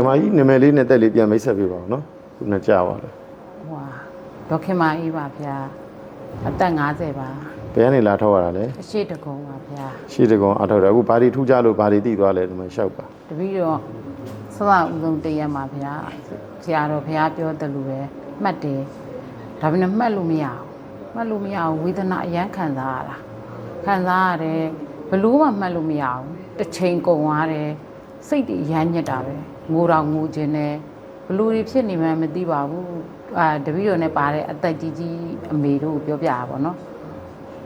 ခင်မကြီးနာမည်လေးနဲ့တက်လေးပြန်မိတ်ဆက်ပေးပါဦးနော်ခုနကြာပါလေဟွာဒေါက်ခင်မာအေးပါဗျာအသက်50ပါဘယ်ကနေလာထောက်ရတာလဲအရှိတကုံပါဗျာရှေ့တကောင်အထောက်တယ်အခုဘာတွေထူးကြလို့ဘာတွေတည်သွားလဲဒီမှာရှောက်ပါတပည့်တော့စဝဦးဆုံးတရက်မှာဗျာဆရာတော်ဘုရားပြောတယ်လို့ပဲမှတ်တယ်ဒါပေမဲ့မှတ်လို့မရအောင်မှတ်လို့မရအောင်ဝေဒနာအရန်ခံစားရတာခံစားရတယ်ဘလို့မှမှတ်လို့မရအောင်တစ်ချိန်ကုန်သွားတယ်စိတ်တွေအရန်ညစ်တာပဲ ငိုတော့ငိုခြင်းနဲ့ဘလို့တွေဖြစ်နေမှန်းမသိပါဘူးအာတပည့်တော်နဲ့ပါတဲ့အသက်ကြီးကြီးအမေတို့ကိုပြောပြတာပေါ့နော်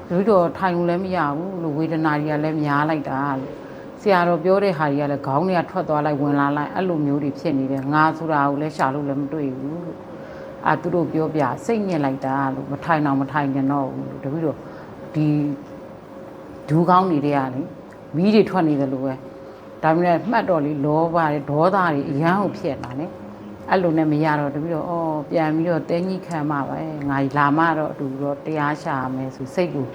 တပည့်တော်ထိုင်လို့လည်းမရဘူးလို့ဝေဒနာတွေကလည်းများလိုက်တာလို့ဆရာတော်ပြောတဲ့ဟာတွေကလည်းခေါင်းတွေကထွက်သွားလိုက်ဝင်လာလိုက်အဲ့လိုမျိုးတွေဖြစ်နေတယ်ငါဆိုတာကိုလည်းရှာလို့လည်းမတွေ့ဘူးလို့အာသူတို့ပြောပြစိတ်ညစ်လိုက်တာလို့မထိုင်တော့မထိုင်ကြတော့ဘူးလို့တပည့်တော်ဒီဒူးကောင်းတွေတွေကလေမီးတွေထွက်နေတယ်လို့ပဲ ဒါပေမဲ့မှတ်တော့လေလောဘတွေဒေါသတွေအရန်ကိုဖြစ်လာတယ်အဲ့လိုနဲ့မရတော့တပည့်တော့အော်ပြန်ပြီးတော့တဲကြီးခံမှာပဲငါလာမှတော့အတူတော့တရားရှာမယ်ဆိုစိတ်ကို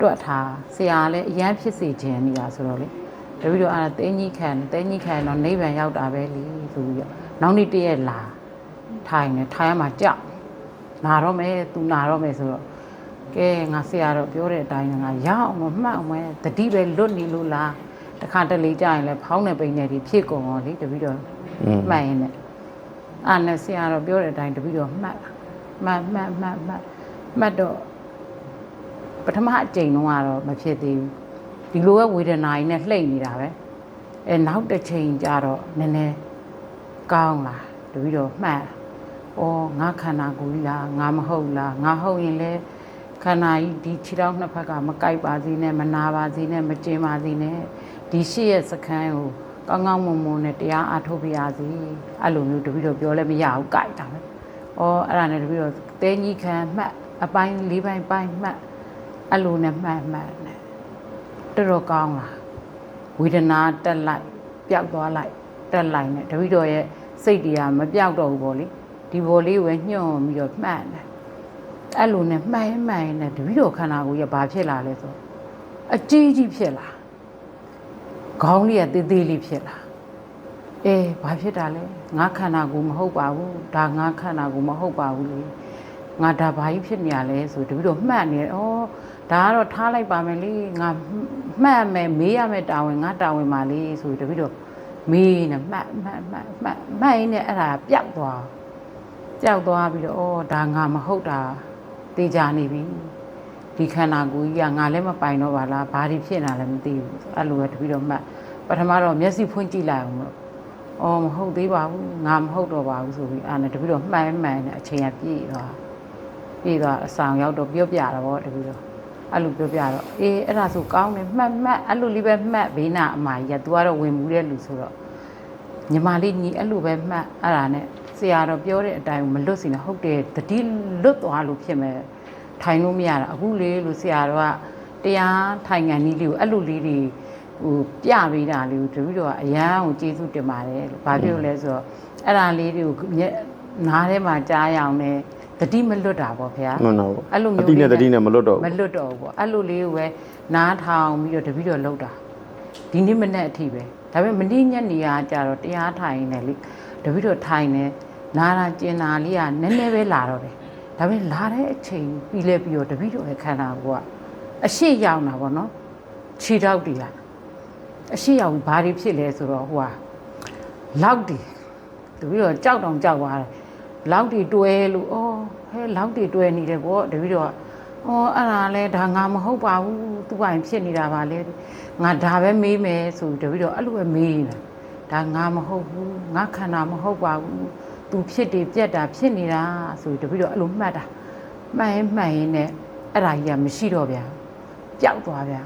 တွက်ထားဆရာလည်းအရန်ဖြစ်စေခြင်းနေတာဆိုတော့လေတပည့်တော့အဲ့ဒါတင်းကြီးခံတင်းကြီးခံတော့နိဗ္ဗာန်ရောက်တာပဲလीဆိုပြီးတော့နောက်နေ့တည့်ရက်လာထိုင်နေထိုင်ရမှာကြောက်နာတော့မယ်သူနာတော့မယ်ဆိုတော့ကဲငါဆရာတော့ပြောတဲ့အတိုင်းငါရအောင်မမှတ်အောင်မယ်တတိပဲလွတ်နေလို့လား တခါတလေကြာရင်လည်းဖောင်းနေပိန်နေဒီဖြစ်ကုန်ရောလေတပည့်တော့อืมမှတ်ရင်လည်းအာနဲ့ဆရာတော့ပြောတဲ့အတိုင်းတပည့်တော့မှတ်မှတ်မှတ်မှတ်မှတ်မှတ်တော့ပထမအကြိမ်တော့ကတော့မဖြစ်သေးဘူးဒီလိုပဲဝေဒနာကြီးနဲ့လှိမ့်နေတာပဲအဲနောက်တစ်ချိန်ကျတော့နည်းနည်းကောင်းလာတပြီးတော့မှတ်ဩငါခန္ဓာကိုယ်ကြီးလားငါမဟုတ်လားငါဟုတ်ရင်လေခန္ဓာကြီးဒီခြေထောက်နှစ်ဖက်ကမကိုက်ပါစေနဲ့မနာပါစေနဲ့မကျင်ပါစေနဲ့ ဒီရှိရဲ့စခန်းကိုကောင်းကောင်းမွန်မွန်နဲ့တရားအားထုတ်ပြရစီအဲ့လိုမျိုးတပြီးတော့ပြောလဲမရဘူးကြိုက်တာပဲဩအဲ့ဒါနဲ့တပြီးတော့တဲကြီးခံမှတ်အပိုင်းလေးပိုင်းပိုင်းမှတ်အဲ့လိုနဲ့မှတ်မှတ်နဲ့တော်တော်ကောင်းလာဝေဒနာတက်လိုက်ပျောက်သွားလိုက်တက်လိုက်နဲ့တပည့်တော်ရဲ့စိတ်တွေကမပျောက်တော့ဘူးပေါ့လေဒီဘောလေးကိုပဲညှို့ပြီးတော့မှတ်တယ်အဲ့လိုနဲ့မှတ်ရင်မှတ်ရင်နဲ့တပည့်တော်ခန္ဓာကိုယ်ကဘာဖြစ်လာလဲဆိုတော့အကြီးကြီးဖြစ်လာ ခေါင်းလေးကသေးသေးလေးဖြစ်လာအေးဘာဖြစ်တာလဲငါခန္ဓာကိုယ်မဟုတ်ပါဘူးဒါငါခန္ဓာကိုယ်မဟုတ်ပါဘူးလေငါဒါဘာကြီးဖြစ်နေရလဲဆိုတပြီးတော့မှတ်နေတယ်။ဩဒါကတော့ထားလိုက်ပါမယ်လေငါမှတ်မယ်မေးရမယ်တာဝန်ငါတာဝန်ပါလေဆိုတပြီးတော့မေးနေမှတ်မှတ်မှတ်မှတ်မှတ်ရင်းနဲ့အဲ့ဒါပျောက်သွားပျောက်သွားပြီးတော့ဩဒါငါမဟုတ်တာတေချာနေပြီ ဒီခန္ဓာကိုယ်ကြီးကငါလည်းမပိုင်တော့ပါလားဘာတွေဖြစ်နေလဲမသိဘူးအဲ့လိုပဲတပြီးတော့မှတ်ပထမတော့မျက်စိဖွင့်ကြည့်လိုက်အောင်လို့အော်မဟုတ်သေးပါဘူးငါမဟုတ်တော့ပါဘူးဆိုပြီးအာနဲ့တပည့်တော့မှန်မှန်နဲ့အချိန်ကပြည့်သွားပြည့်သွားအဆောင်ရောက်တော့ပြောပြတာပေါ့တပည့်တော့အဲ့လိုပြောပြတော့အေးအဲ့ဒါဆိုကောင်းတယ်မှတ်မှတ်အဲ့လိုလေးပဲမှတ်ဘေးနာအမကြီးက तू ကတော့ဝင်မှုတဲ့လူဆိုတော့ညီမလေးညီအဲ့လိုပဲမှတ်အဲ့ဒါနဲ့ဆရာတော်ပြောတဲ့အတိုင်းမလွတ်စီနဲ့ဟုတ်တယ်တတိလွတ်သွားလို့ဖြစ်မယ် ထိုင်လို့မရတာအခုလေလို့ဆရာတော်ကတရားထိုင်ငံနည်းလေးကိုအဲ့လိုလေးတွေဟိုပြပေးတာလေးကိုတပည့်တော်ကအရန်ကိုကျေးဇူးတင်ပါတယ်လို့။ဘာဖြစ်လို့လဲဆိုတော့အဲ့ဒါလေးတွေကိုမျက်နားထဲမှာကြားရအောင်နဲ့တတိမလွတ်တာပေါ့ခင်ဗျာမှန်တော့အဲ့လိုမျိုးအတိနဲ့တတိနဲ့မလွတ်တော့မဘူးလွတ်တော့ဘူးပေါ့အဲ့လိုလေးကိုပဲနားထောင်ပြီးတော့တပည့်တော်လောက်တာဒီနေ့မနေ့အထိပဲဒါပေမဲ့မနေ့ညနေကကြတော့တရားထိုင်နေလေတပည့်တော်ထိုင်နေနာတာကျင်နာလေးကနည်းနည်းပဲလာတော့တယ် ဒါပေမဲ့လာတဲ့အချိန်ပြီးလဲပြီးတော့တပည့်တော်ရဲ့ခန္ဓာကိုယ်ကအရှိရောက်တာပေါ့နော်ခြေထောက်တွေကအရှိရောက်ဘာတွေဖြစ်လဲဆိုတော့ဟိုဟာလောက်တီတပီတော့ကြောက်တောင်ကြောက်သွားတယ်လောက်တီတွဲလို့ဩဟဲလောက်တီတွဲနေတယ်ပေါ့တပီတော့ဩအဲ့ဒါလဲဒါငါမဟုတ်ပါဘူးသူ့ပိုင်ဖြစ်နေတာပါလေငါဒါပဲမေးမယ်ဆိုတပီတော့အဲ့လိုပဲမေးနေတာဒါငါမဟုတ်ဘူးငါခန္ဓာမဟုတ်ပါဘူး သူဖြစ်တယ်ပြက်တာဖြစ်နေတာဆိုတပီတော့အဲ့လိုမှတ်တာမှတ်ရင်မှတ်ရင်နဲ့အဲ့ဒါကြီးကမရှိတော့ဗျာပျောက်သွားဗျာ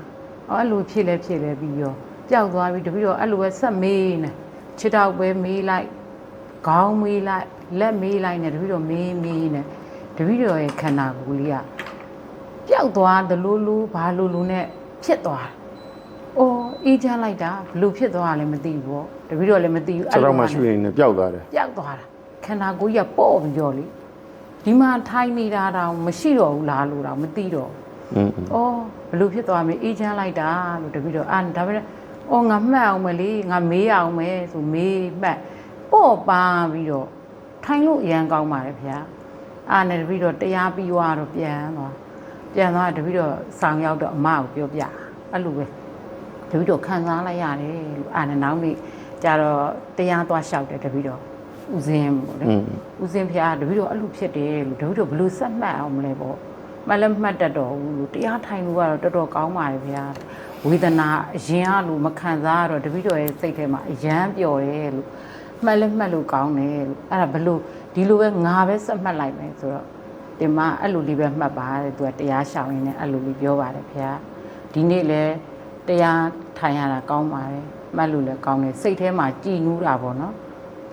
အဲ့လိုဖြစ်လဲဖြစ်လဲပြီးရောပျောက်သွားပြီးတပြီးတော့အဲ့လိုပဲဆက်မေးနေခြေထောက်ပဲမေးလိုက်ခေါင်းမေးလိုက်လက်မေးလိုက်နေတပြီးတော့မေးမေးနေတပြီးတော့ရဲ့ခန္ဓာကိုယ်လေးကပျောက်သွားသလိုလိုဘာလိုလိုနဲ့ဖြစ်သွားတယ်။အော်အေးချမ်းလိုက်တာဘလို့ဖြစ်သွားတာလည်းမသိဘူးပေါ့တပြီးတော့လည်းမသိဘူးခြေထောက်မှရှူရင်လည်းပျောက်သွားတယ်ပျောက်သွားတာ ခန္ဓာကိုယ်ကြီးကပေါ့ပြီးတော့လေဒီမှာထိုင်နေတာတောင်မရှိတော့ဘူးလားလို့တောင်မသိတော့ဘူးอืม။အော်ဘလို့ဖြစ်သွားမလဲအေးချမ်းလိုက်တာလို့တပည့်တော့အာဒါပေမဲ့အော်ငါမှတ်အောင်မလေးငါမေးအောင်မယ်ဆိုမေးမှတ်ပေါ့ပါပြီးတော့ထိုင်လို့အရန်ကောင်းပါတယ်ဗျာအာနဲ့တပည့်တော့တရားပြီးသွားတော့ပြန်သွားပြန်သွားတပည့်တော့ဆောင်ရောက်တော့အမကိုပြောပြအဲ့လိုပဲတပည့်တော့ခံစားလိုက်ရတယ်လို့အာနဲ့နောက်နေ့ကျတော့တရားသွားလျှောက်တယ်တပည့်တော့ ဦးစင်းပေါ့လေอืมဦးစင်းဖျားတပည့်တော့အဲ့လိုဖြစ်တယ်လို့တပည့်တော့ဘယ်လို့ဆက်မှတ်အောင်မလဲပေါ့မလည်းမှတ်တတ်တော့ဘူးလို့တရားထိုင်လို့ကတော့တော်တော်ကောင်းပါတယ်ဗျာဝေဒနာအရင်ကလို့မခံစားရတော့တပည့်တော်ရဲ့စိတ်ထဲမှာအယမ်းပျော်တယ်လို့မှတ်လည်းမှတ်လို့ကောင်းတယ်လို့အဲ့ဒါဘယ်လို့ဒီလိုပဲငါပဲဆက်မှတ်လိုက်မယ်ဆိုတော့ဒီမှာအဲ့လိုလေးပဲမှတ်ပါတဲ့သူကတရားရှောင်ရင်းနဲ့အဲ့လိုလေးပြောပါတယ်ဗျာဒီနေ့လဲတရားထိုင်ရတာကောင်းပါတယ်မှတ်လို့လည်းကောင်းတယ်စိတ်ထဲမှာကြည်နူးတာပေါ့နော်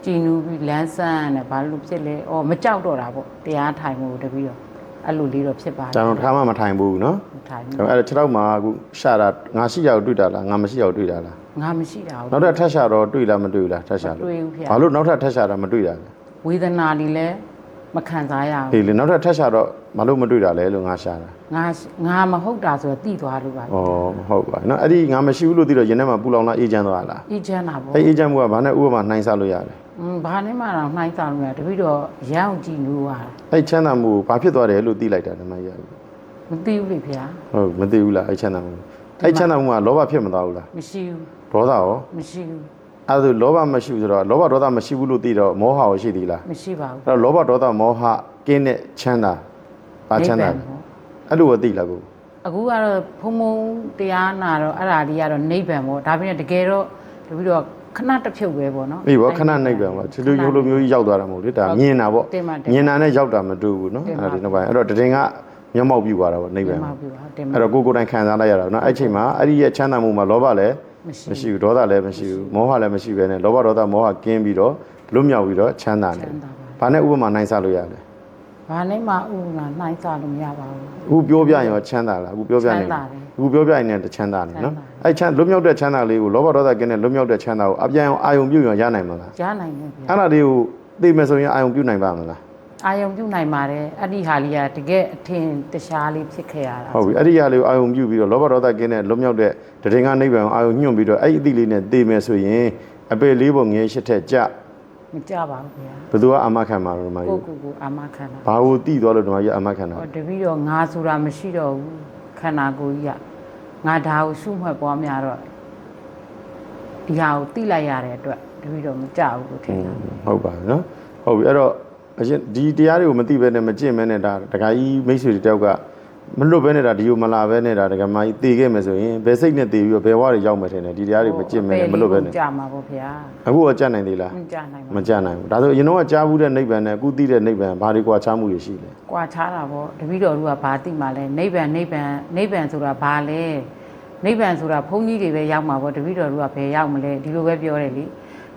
ကြည်နူးပြီးလမ်းဆန်းရတယ်ဘာလို့ဖြစ်လဲ။အော်မကြောက်တော့တာပေါ့။တရားထိုင်ဖို့တပီတော့အဲ့လိုလေးတော့ဖြစ်ပါတယ်။ကျွန်တော်ထားမှမထိုင်ဘူးနော်။မထိုင်ဘူး။အဲ့တော့ခြေထောက်မှာအခုရှာတာငါရှိရောက်တွေ့တာလားငါမရှိရောက်တွေ့တာလား။ငါမရှိတာဘူး။နောက်ထပ်ထပ်ရှာတော့တွေ့လားမတွေ့ဘူးလားထပ်ရှာလို့။တွေ့ဘူးဖေ။ဘာလို့နောက်ထပ်ထပ်ရှာတာမတွေ့တာလဲ။ဝေဒနာတွေလည်းမခံစားရဘူး။ဟေးလေနောက်ထပ်ထပ်ရှာတော့ဘာလို့မတွေ့တာလဲလို့ငါရှာတာ။ငါငါမဟုတ်တာဆိုတော့တိသွားလို့ပါ။ဩဟုတ်ပါနော်အဲ့ဒီငါမရှိဘူးလို့သိတော့ရင်ထဲမှာပူလောင်လာအေးချမ်းသွားလား။အေးချမ်းတာပေါ့။အဲ့အေးချမ်းမှုကဘာနဲ့ဥပမာနှိုင်းစားလို့ရလဲ။ อืมဘာနဲ့မှတော့နှိုင်းစားလို့မရတပြီးတော့ရမ်းအောင်ကြည်နူးသွားတာအဲ့ချမ်းသာမှုကိုဘာဖြစ်သွားတယ်လို့သိလိုက်တာဓမ္မကြီးမသိဘူးလေဖေဟုတ်မသိဘူးလားအဲ့ချမ်းသာမှုအဲ့ချမ်းသာမှုကလောဘဖြစ်မသွားဘူးလားမရှိဘူးဒေါသရောမရှိဘူးအဲ့ဒါဆိုလောဘမရှိဘူးဆိုတော့လောဘဒေါသမရှိဘူးလို့သိတော့မောဟရောရှိသေးလားမရှိပါဘူးအဲ့တော့လောဘဒေါသမောဟကင်းတဲ့ချမ်းသာဘာချမ်းသာလဲနိဗ္ဗာန်ပေါ့အဲ့လိုပဲသိလားကိုအခုကတော့ဖုံဖုံတရားနာတော့အဲ့ဒါလေးကတော့နိဗ္ဗာန်ပေါ့ဒါပေမဲ့တကယ်တော့တပြီးတော့ ခဏတစ်ဖြုတ်ပဲပေါ့နော်အေးပေါ့ခဏနှိပ်ပြန်ပါချီလူရုပ်လိုမျိုးကြီးရောက်သွားတာမဟုတ်လေဒါမြင်တာပေါ့မြင်တာနဲ့ရောက်တာမတူဘူးနော်အဲ့ဒါဒီနောက်ပိုင်းအဲ့တော့တရင်ကမျက်မှောက်ပြုသွားတာပေါ့နှိပ်ပြန်မျက်မှောက်ပြုသွားတယ်အဲ့တော့ကိုကိုယ်တိုင်ခံစားလိုက်ရတာနော်အဲ့ချိန်မှာအဲ့ဒီရဲ့ချမ်းသာမှုမှာလောဘလည်းမရှိဘူးဒေါသလည်းမရှိဘူးမောဟလည်းမရှိပဲနဲ့လောဘဒေါသမောဟကင်းပြီးတော့လွတ်မြောက်ပြီးတော့ချမ်းသာနေဘာနဲ့ဥပမာနိုင်စားလို့ရလဲဘာနဲ့မှဥပမာနိုင်စားလို့မရပါဘူးအခုပြောပြရင်ရောချမ်းသာလားအခုပြောပြနေချမ်းသာတယ် အခုပြောပြရင်လည်းချမ်းသာနေနော်ချမ်းသာတယ်အဲ့ချမ်းလွတ်မြောက်တဲ့ချမ်းသာလေးကိုလောဘဒေါသကင်းတဲ့လွတ်မြောက်တဲ့ချမ်းသာကိုအပြန်အောင်အာယုံပြုတ်ရင်ရနိုင်မလားကြားနိုင်တယ်ဗျာအဲ့ဒါလေးကိုသိမယ်ဆိုရင်အာယုံပြုတ်နိုင်ပါမလားအာယုံပြုတ်နိုင်ပါတယ်အဲ့ဒီဟာလေးကတကယ်အထင်တခြားလေးဖြစ်ခဲ့ရတာဟုတ်ပြီအဲ့ဒီဟာလေးကိုအာယုံပြုတ်ပြီးတော့လောဘဒေါသကင်းတဲ့လွတ်မြောက်တဲ့တရင်ကနိဗ္ဗာန်ကိုအာယုံညွှန်ပြီးတော့အဲ့ဒီအသည့်လေးနဲ့သိမယ်ဆိုရင်အပေလေးပုံငယ်ရှစ်ထက်ကြမကြပါဘူးဗျာဘယ်သူကအမခံမှာတော့ဓမ္မကိုကြီးကိုကိုအာမခံတာဘာကိုတိသွားလို့ဓမ္မကြီးအမခံတာဟောတပီတော့ငါဆိုတာမရှိတော့ဘူး ခန္ဓာကိုယ်ကြီးကငါဒါကိုရှုမှတ်ပွားများတော့ဒီဟာကိုတိလိုက်ရတဲ့အတွက်တပီတော့မကြဘူးလို့ထင်တာဟုတ်ပါပြီနော်ဟုတ်ပြီအဲ့တော့အရင်ဒီတရားတွေကိုမသိဘဲနဲ့မကျင့်ဘဲနဲ့ဒါဒကာကြီးမိတ်ဆွေတွေတယောက်က မလွတ်ဘဲနဲ့ဒါဒီကိုမလာဘဲနဲ့ဒါဒကာမကြီးတည်ခဲ့မယ်ဆိုရင်ဘယ်စိတ်နဲ့တည်ပြီးတော့ဘယ်ဝါတွေရောက်မယ်ထင်တယ်ဒီတရားတွေမကျင့်ဘဲနဲ့မလွတ်ဘဲနဲ့ကြမှာပေါ့ဗျာအခုတော့ကြက်နိုင်သေးလားမကြနိုင်ပါမဘူးကြနိုင်ဘူးဒါဆိုအရင်တော့ကြားဘူးတဲ့နိဗ္ဗာန်နဲ့အခုသိတဲ့နိဗ္ဗာန်ဘာတွေကွာခြားမှုတွေရှိလဲကွာခြားတာပေါ့တပီတော်တို့ကဘာတိမှလဲနိဗ္ဗာန်နိဗ္ဗာန်နိဗ္ဗာန်ဆိုတာဘာလဲနိဗ္ဗာန်ဆိုတာဘုန်းကြီးတွေပဲရောက်မှာပေါ့တပီတော်တို့ကဘယ်ရောက်မလဲဒီလိုပဲပြောတယ်လေ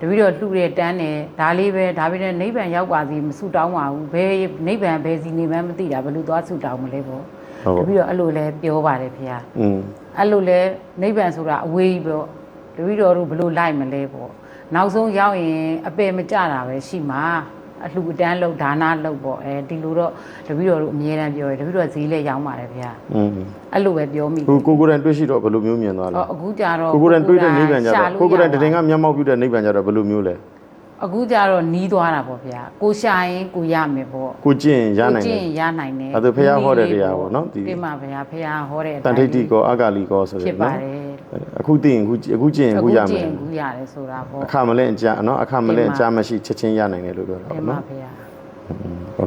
တပီတော်လှူတယ်တန်းတယ်ဒါလေးပဲဒါပေမဲ့နိဗ္ဗာန်ရောက်ပါစီမဆူတောင်းပါဘူးဘယ်နိဗ္ဗာန်ဘယ်စီနေမှန်းမသိတာဘယ်လိုသွားဆူတောင်းမလဲပေါ့ဟု တ် တ ပါ ပီတော့အဲ့လိုလဲပြောပါတယ်ဖေ။ อืม အဲ့လိုလဲနိဗ္ဗာန်ဆိုတာအဝေးကြီးပေါ့။တပီတော်တို့ဘလို့လိုက်မလဲပေါ့။နောက်ဆုံးရောက်ရင်အပယ်မကြတာပဲရှိမှာ။အလှူအတန်းလုပ်ဒါနလုပ်ပေါ့အဲဒီလိုတော့တပီတော်တို့အမြဲတမ်းပြောတယ်တပီတော်ဈေးလဲရောင်းပါတယ်ဗျာ อืม အဲ့လိုပဲပြောမိ ကိုကိုကိုယ်တိုင်တွေ့ရှိတော့ဘယ်လိုမျိုးမြင်သွားလဲ ဟောအခုကြတော့ ကိုကိုယ်တိုင်တွေ့တဲ့နိဗ္ဗာန်ကြတော့ကိုကိုယ်တိုင်တရင်က ရှာလို့ရပါ မျက်မှောက်ပြုတဲ့နိဗ္ဗာန်ကြတော့ဘယ်လိုမျိုးလဲ အခုကြတော့နီးသွားတာပေါ့ဗျာကိုရှာရင်ကိုရမယ်ပေါ့ကိုကျင့်ရင်ရနိုင်ကိုကျတယ်င့်ရနိုင်တယ်အဲ့ဒါဘုရားဟောတဲ့တရားပေါ့နော်ဒီဒီမှာဘုရားဘုရားဟောတဲ့အတန်ထိတ်တိကောအဂါလီကောဆိုဖြရယ်စ်ပါနော်တယ်အခုသိရင်အခုအခုကျင့်ရင်အခုရမယ်ကျင့်အခုရတယ်ဆိုတာပေါ့အခမလဲအကြနော်အခမလဲအကြမရှိချက်ချင်းရနိုင်တယ်လို့ပြောတာဒီပေါ့မှာနော်ဘုရားဟော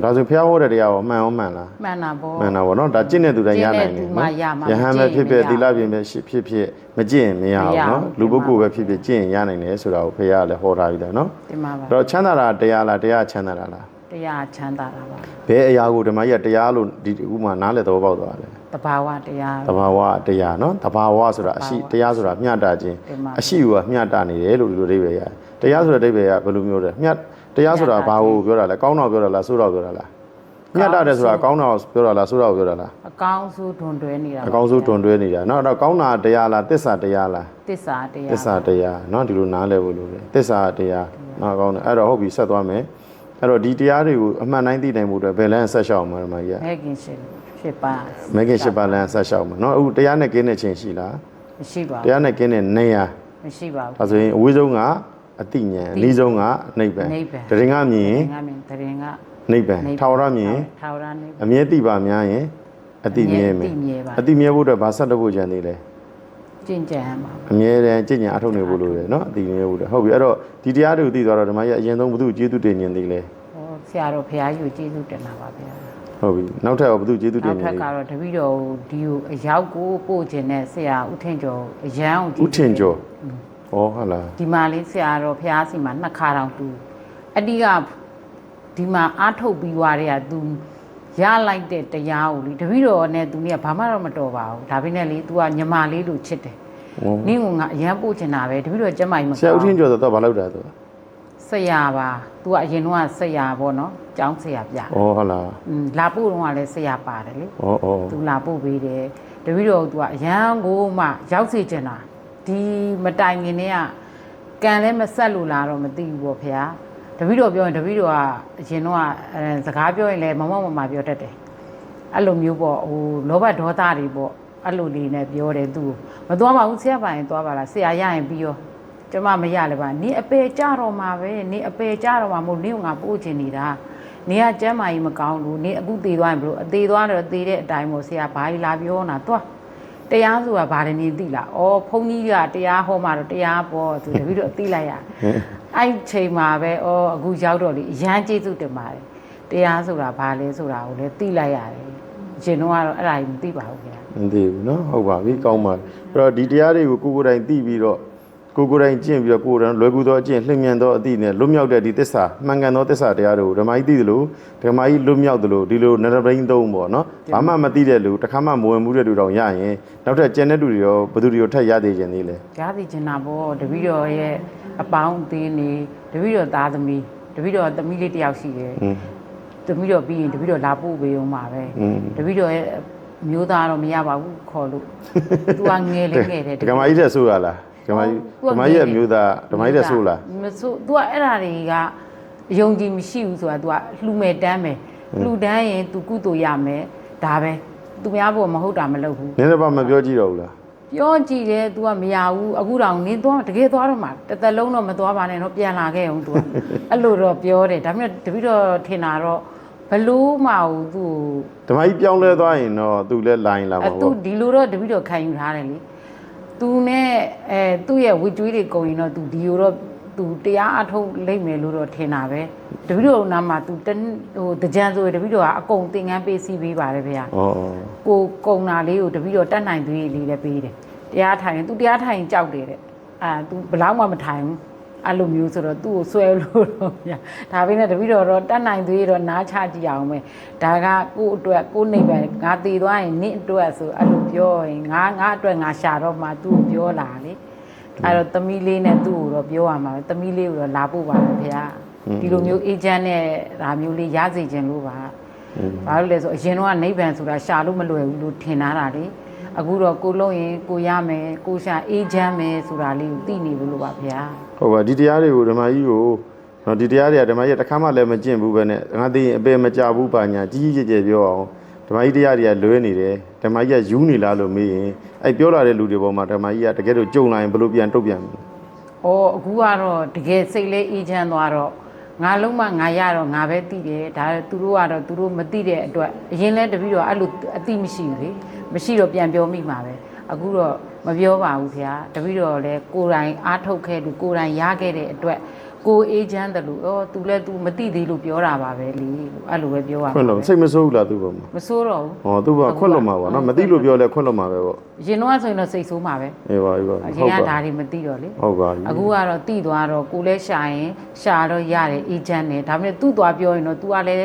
ဒါဆိုဘုရားဟောတဲ့တရားရောမှန်ရောမှန်လားမှန်တာပေါ့မှန်တာပေါ့နော်ဒါကျင့်တဲ့သူတိုင်းရနိုင်တယ်ကျင့်တဲ့သူမှရမှာယဟန်ပဲဖြစ်ဖြစ်မကျင့်ရင်မရသီလပြင်ပဲဖြစ်ဖြစ်ဖြစ်မကျင့်ရင်မရမဘူးရနော်ဘူးလူပုဂ္ဂိုလ်ပဲဖြစ်ဖြစ်ကျင့်ရင်ရနိုင်တယ်ဆိုတာကိုဘုရားကလည်းဟောထားပြီးသားနော်ဒီမှာပါအဲ့တော့ချမ်းသာတာတရားလားတရားချမ်းသာတာလားတရားချမ်းသာတာပါဘယ်အရာကိုဓမ္မကြီးကတရားလို့ဒီဥမာနားလဲသဘောပေါက်သွားတယ်တဘာဝတရားတဘာဝတရားနော်တဘာဝဆိုတာအရှိတရားဆိုတာမျှတခြင်းဒီမှာအရှိကမျှတနေတယ်လို့ဒီလိုအဓိပ္ပာယ်ရတယ်တရားဆိုတဲ့အဓိပ္ပာယ်ကဘယ်လိုမျိုးလဲမျှ တရားဆိုတာဘာကိုပြောတာလဲကောင်းတာပြောတာလားဆိုးတာပြောတာလားမျှတတယ်ဆိုတာကောင်းတာကိုပြောတာလားဆိုးတာကိုပြောတာလား အကောင်းဆုံးတွန်တွဲနေတာ အကောင်းဆုံးတွန်တွဲနေတာเนาะအဲ့တော့ကောင်းတာတရားလားတစ္ဆာတရားလား တစ္ဆာတရား တစ္ဆာတရားเนาะဒီလိုနားလည်ဖို့လိုတယ်တစ္ဆာတရားเนาะကောင်းတယ်အဲ့တော့ဟုတ်ပြီဆက်သွားမယ်အဲ့တော့ဒီတရားတွေကိုအမှန်တိုင်းသိနိုင်ဖို့အတွက်ဘယ်လမ်းဆက်ရှောက်မှာဓမ္မကြီးက မဲခင်ရှင်ဖြစ်ပါ မဂ္ဂင်၈ပါးလမ်းဆက်ရှောက်မှာเนาะအခုတရားနဲ့ကင်းတဲ့ချိန်ရှိလား မရှိပါဘူး တရားနဲ့ကင်းတဲ့နေရာ မရှိပါ ဒါ ဘူး ဆိုရင်အဝေးဆုံးက အတိညာဏ်အနည်းဆုံးကနိဗ္ဗာန်နိဗ္ဗာန်တရင်ကမြင်ငါမင်းတရင်ကနိဗ္ဗာန်ထာဝရမြင်ထာဝရနိဗ္ဗာန်အမြဲတိပါများရင်အတိမြဲမယ်အတိမြဲပါအတိမြဲဖို့အတွက်ဘာဆက်လုပ်ဖို့ကြံသေးလဲကျင့်ကြံရမှာအမြဲတမ်းကြင်ညာအထုတ်နေဖို့လိုတယ်နော်အတိမြဲဖို့အတွက်ဟုတ်ပြီအဲ့တော့ဒီတရားတွေကိုသိသွားတော့ဓမ္မကြီးအရင်ဆုံးဘု து ကျေးဇူးတင်နေသေးလဲဟောဆရာတော်ဘုရားကြီးကိုကျေးဇူးတင်တာပါဗျာဟုတ်ပြီနောက်ထပ်ရောဘု து ကျေးဇူးတင်နောက်နေထပ်သေးကတော့တပည့်တော်ဒီကိုအရောက်ကိုပို့ခြင်းနဲ့ဆရာဦးထင်ကျော်အရန်ကိုဥထင်ကျော် ဩဟုတ်လား ဒီမှာလေးဆရာတော်ဘုရားစီမှာနှစ်ခါတောင်တူအတိကဒီမှာအားထုတ်ပြီးွားတဲ့ကသူရလိုက်တဲ့တရားကိုလေတပည့်တော်နဲ့သူเนี่ยဘာမှတော့မတော်ပါဘူးဒါပေမဲ့လေ तू ကညီမလေးလိုချစ်တယ် ဩ နင်းကငါအရန်ပို့ချင်တာပဲတပည့်တော်ကျမကြီးမ ဆရာဥထင်ကျော်ဆိုတော့ဘာလုပ်တာသူဩ ဆရာပါ तू ကအရင်တော့ဆရာပေါ့နော်ကျောင်းဆရာပြ ဟုတ်လား อืมလာပို့တော့ကလည်းဆရာပါတယ်လေ ဩဩ သူလာပို့ပေးတယ်တပည့်တော်သူကအရန်ကိုမှရောက်စေချင်တာ ဒီမတိုင်ခင်တည်းကကံလည်းမဆက်လို့လားတော့မသိဘူးပေါ့ဖေဟာတပည့်တော်ပြောရင်တပည့်တော်ကအရင်တော့အဲစကားပြောရင်လည်းမမမမပြောတတ်တယ်အဲ့လိုမျိုးပေါ့ဟိုလောဘဒေါသတွေပေါ့အဲ့လိုလေးနဲ့ပြောတယ်သူမသွားပါဘူးဆရာပါရင်သွားပါလားဆရာရရင်ပြီးရောကျမမရလည်းပါနင်းအပေကြတော့မှာပဲနင်းအပေကြတော့မှာမဟုတ်နင်းကငါပို့ချင်နေတာနေကကျမ်းမာကြီးမကောင်းလို့နေအခုတည်သွားရင်ဘလို့အသေးသွားတော့တည်တဲ့အတိုင်းပေါ့ဆရာဘာကြီးလာပြောတာသွား တရားဆိုတာဘာလဲနေသိလားဩဘုန်းကြီးကတရားဟောမှာတော့တရားပေါ့သူတပည့်တော့သိလိုက်ရအဲ့ချိန်မှာပဲဩအခုရောက်တော့လေအရန်ကျေးဇူးတင်ပါတယ်တရားဆိုတာဘာလဲဆိုတာကိုလည်းသိလိုက်ရတယ်ရှင်တော့ကတော့အဲ့ဒါကြီးမသိပါဘူးခင်ဗျာ မသိဘူးเนาะဟုတ်ပါပြီကောင်းပါပြီအဲ့တော့ဒီတရားတွေကိုကိုယ်ကိုယ်တိုင်သိပြီးတော့ ကိုကိုယ်တိုင်ကျင့်ပြီးတော့ကိုယ်တိုင်လွယ်ကူသောအကျင့်လှင်မြန်သောအသည့်နဲ့လွတ်မြောက်တဲ့ဒီသစ္စာမှန်ကန်သောသစ္စာတရားတွေကိုဓမ္မကြီးသိသလိုဓမ္မကြီးလွတ်မြောက်သလိုဒီလိုနရဘိန်းသုံးပေါ့နော်ဘာမှမသိတဲ့လူတစ်ခါမှမဝင်မှုတဲ့လူတောင်ရရင်နောက်ထပ်ကျန်တဲ့လူတွေရောဘယ်သူတွေရောထပ်ရသေးခြင်းသေးလဲရသေးခြင်းတာပေါ့တပည့်တော်ရဲ့အပေါင်းအသင်းနေတပည့်တော်သားသမီးတပည့်တော်သမီးလေးတယောက်ရှိတယ်တပည့်တော်ပြီးရင်တပည့်တော်လာပို့ပေးအောင်ပါပဲတပည့်တော်ရဲ့မျိုးသားတော့မရပါဘူးခေါ်လို့ तू ကငယ်လေးငယ်တယ်ဒကမာကြီးတက်ဆိုးရလား ဓမ္မကြီးဓမ္မကြီးရဲ့မျိုးသားဓမ္မကြီးတက်ဆိုးလား မဆိုး तू ကအဲ့ဒါတွေကအယုံကြည်မရှိဘူးဆိုတာ तू ကလှူမယ်တမ်းမယ်လှူတမ်းရင် तू ကုသိုလ်ရမယ်ဒါပဲသူများဘောမဟုတ်တာမလုပ်ဘူး နည်းနည်းပါမပြောကြည့်တော့ဘူးလား ပြောကြည့်တယ် तू ကမရဘူးအခုတောင်နင်းသွားတကယ်သွားတော့မှတစ်သက်လုံးတော့မသွားပါနဲ့တော့ပြန်လာခဲ့အောင် तू ကအဲ့လိုတော့ပြောတယ်ဒါပေမဲ့တပည့်တော်ထင်တာတော့ဘလို့မဟုတ်သူ့ ဓမ္မကြီးပြောင်းလဲသွားရင်တော့သူလည်းလိုင်းလာ အဲ မှာ သူ ပေါ့ ဒီလိုတော့တပည့်တော်ခံယူထားတယ်လေ သူနဲ့အဲသူ့ရဲ့ဝိကျွေးတွေကုန်ရင်တော့သူဒီလိုတော့သူတရားအထုတ်လိမ့်မယ်လို့တော့ထင်တာပဲတပည့်တော်နာမှာသူတဟိုတကြံဆိုရင်တပည့်တော်ကအကုန်သင်ငန်းပေးစီးပေးပါတယ်ဗျာဩဩကိုကုံတာလေးကိုတပည့်တော်တတ်နိုင်သေးလေးလည်းပေးတယ်တရားထိုင်ရင် तू တရားထိုင်ရင်ကြောက်တယ်တဲ့အာ तू ဘလောက်မှမထိုင်ဘူး အဲ့လိုမျိုးဆိုတော့သူ့ကိုဆွဲလို့တော့ဗျာဒါပေမဲ့တပည့်တော်တော့တတ်နိုင်သေးတော့နားချကြည့်အောင်ပဲဒါကကို့အတွက်ကို့နေပဲငါတည်သွားရင်နင့်အတွက်ဆိုအဲ့လိုပြောရင်ငါငါအတွက်ငါရှာတော့မှသူ့ကိုပြောလာလေအဲ့တော့သမီးလေးနဲ့သူ့ကိုတော့ပြောရမှာပဲသမီးလေးကိုတော့လာဖို့ပါပဲဗျာဒီလိုမျိုးအေဂျင့်နဲ့ဒါမျိုးလေးရစေခြင်းလို့ပါဘာလို့လဲဆိုအရင်တော့ကနိဗ္ဗာန်ဆိုတာရှာလို့မလွယ်ဘူးလို့ထင်ထားတာလေအခုတော့ကိုလုံးရင်ကိုရမယ်ကိုရှာအေးချမ်းမယ်ဆိုတာလေးကိုသိနေဘူးလို့ပါဗျာ ဟုတ်ပါဒီတရားတွေကိုဓမ္မကြီးကိုနော်ဒီတရားတွေကဓမ္မကြီးကတစ်ခါမှလည်းမကျင့်ဘူးပဲနဲ့ငါသိရင်အပေမကြဘူးပါညာကြီးကြီးကျယ်ကျယ်ပြောအောင်ဓမ္မကြီးတရားတွေကလွဲနေတယ်ဓမ္မကြီးကယူနေလားလို့မေးရင်အဲ့ပြောလာတဲ့လူတွေပေါ်မှာဓမ္မကြီးကတကယ်တော့ကြုံလာရင်ဘယ်လိုပြန်တုတ်ပြန်မလဲ။အော်အခုကတော့တကယ်စိတ်လေးအေးချမ်းသွားတော့ငါလုံးမငါရတော့ငါပဲသိတယ်ဒါသူတို့ကတော့သူတို့မသိတဲ့အတွက်အရင်လဲတပည့်တော့အဲ့လိုအသိမရှိဘူးလေမရှိတော့ပြန်ပြောမိမှာပဲအခုတော့ မပြောပါဘူးခင်ဗျာတပည့်တော်လည်းကိုယ်တိုင်အားထုတ်ခဲ့လို့ကိုယ်တိုင်ရခဲ့တဲ့အတွက်ကိုယ်အေးချမ်းတယ်လို့အော် तू လဲ तू မသိသေးလို့ပြောတာပါပဲလေအဲ့လိုပဲပြောရမှာ ခွင့်လို့ ပဲ စိတ်မဆိုးဘူးလားသူ့ပေါ်မှာ မစိုးတော့ဘူး ဟောသူ့ဘောခွင့်လို့မှာပေါ့နော်မသိလို့ပြောလဲခွင့်လို့မှာပဲပေါ့ အရင်တော့ဆိုရင်တော့စိတ်ဆိုးမှာပဲ အေးပါအေးပါ အ ဟု ရင် တ် က ပါ ဒါတွေမသိတော့လေ ဟုတ်ပါပြီ အခုကတော့တိသွားတော့ကိုလည်းရှာရင်ရှာတော့ရတယ်အေဂျင့်နဲ့ဒါပေမဲ့သူ့သွားပြောရင်တော့ तू ကလည်း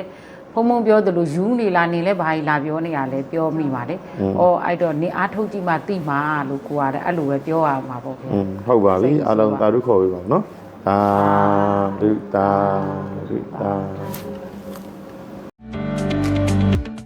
ဖုံဖုံပြောသလိုယူနေလာနေလဲဘာကြီးလာပြောနေရလဲပြောမိပါလေ။အော်အဲ့တော့နေအားထုတ်ကြည့်မှသိမှာလို့ကိုကလည်းအဲ့လိုပဲပြောရမှာပေါ့ဗျာอืมဟုတ်ပါပြီအလုံးသာဓုခေါ်ပြီပါနော်သာဓုသာဓုသာ